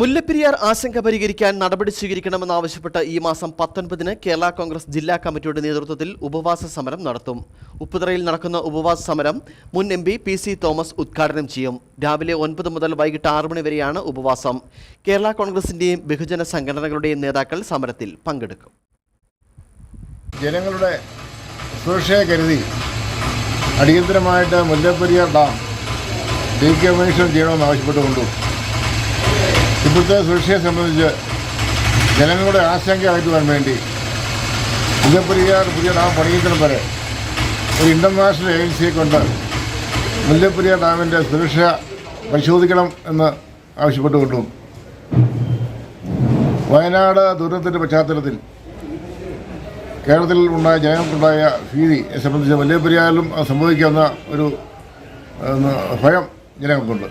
മുല്ലപ്പെരിയാർ ആശങ്ക പരിഹരിക്കാൻ നടപടി സ്വീകരിക്കണമെന്നാവശ്യപ്പെട്ട് ഈ മാസം പത്തൊൻപതിന് കേരള കോൺഗ്രസ് ജില്ലാ കമ്മിറ്റിയുടെ നേതൃത്വത്തിൽ ഉപവാസ സമരം നടത്തും. ഉപ്പുതറയിൽ നടക്കുന്ന ഉപവാസ സമരം മുൻ എം പി സി തോമസ് ഉദ്ഘാടനം ചെയ്യും. രാവിലെ ഒൻപത് മുതൽ വൈകിട്ട് ആറ് മണി വരെയാണ് ഉപവാസം. കേരള കോൺഗ്രസിന്റെയും ബഹുജന സംഘടനകളുടെയും നേതാക്കൾ സമരത്തിൽ പങ്കെടുക്കും. ജനങ്ങളുടെ സുരക്ഷയെ കരുതി അടിയന്തരമായിട്ട് മുല്ലപ്പെരിയാർ ഡാം ഡീകമ്മീഷൻ ചെയ്യണമെന്ന് ആവശ്യപ്പെട്ടുകൊണ്ടും ഇപ്പോഴത്തെ സുരക്ഷയെ സംബന്ധിച്ച് ജനങ്ങളുടെ ആശങ്ക വേണ്ടി മുല്ലപ്പെരിയാർ പുതിയ ഡാം പണിയുന്നതിന് വരെ ഒരു ഇന്റർനാഷണൽ ഏജൻസിയെ കൊണ്ട് മുല്ലപ്പെരിയാർ ഡാമിന്റെ സുരക്ഷ പരിശോധിക്കണം എന്ന് ആവശ്യപ്പെട്ടുകൊണ്ടും വയനാട് ദുരന്തത്തിന്റെ പശ്ചാത്തലത്തിൽ കേരളത്തിൽ ഉണ്ടായ ജനങ്ങൾക്കുണ്ടായ ഭീതി സംബന്ധിച്ച് വല്യപ്പെരിയാറിലും അത് സംഭവിക്കാവുന്ന ഒരു ഭയം ജനങ്ങൾക്കുണ്ട്.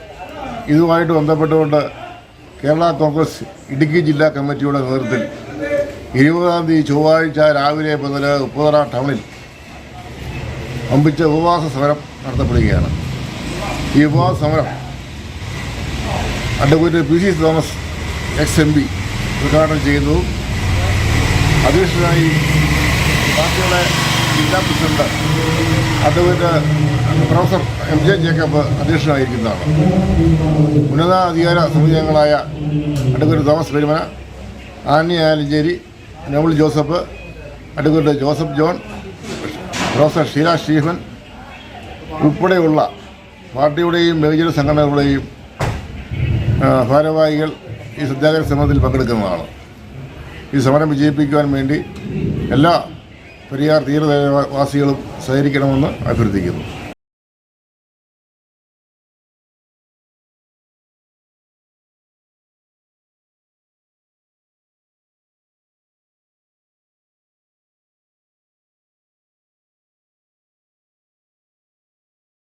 ഇതുമായിട്ട് ബന്ധപ്പെട്ടുകൊണ്ട് കേരള കോൺഗ്രസ് ഇടുക്കി ജില്ലാ കമ്മിറ്റിയുടെ നേതൃത്വത്തിൽ ഇരുപതാം തീയതി ചൊവ്വാഴ്ച രാവിലെ മുതൽ ഉപ്പുതറ ടൗണിൽ അമ്പിച്ച ഉപവാസ സമരം നടത്തപ്പെടുകയാണ്. ഈ ഉപവാസ സമരം advocate P C Thomas ex M P ഉദ്ഘാടനം ചെയ്യുന്നതും അധ്യക്ഷനായി പാർട്ടിയുടെ ജില്ലാ president. Advocate professor M J Jacob അധ്യക്ഷനായിരിക്കുന്നതാണ്. ഉന്നതാധികാര സമിതി advocate Thomas Perumana Anni Alancheri Noble Joseph advocate Joseph John professor Sheela Stephen ഉൾപ്പെടെയുള്ള പാർട്ടിയുടെയും ബഹുജന സംഘടനകളുടെയും ഭാരവാഹികൾ ഈ സത്യാഗ്രഹ സമരത്തിൽ പങ്കെടുക്കുന്നതാണ്. ഈ സമരം വിജയിപ്പിക്കുവാൻ വേണ്ടി എല്ലാ പെരിയാർ തീരദേശവാസികളും സഹകരിക്കണമെന്ന് അഭ്യർത്ഥിക്കുന്നു.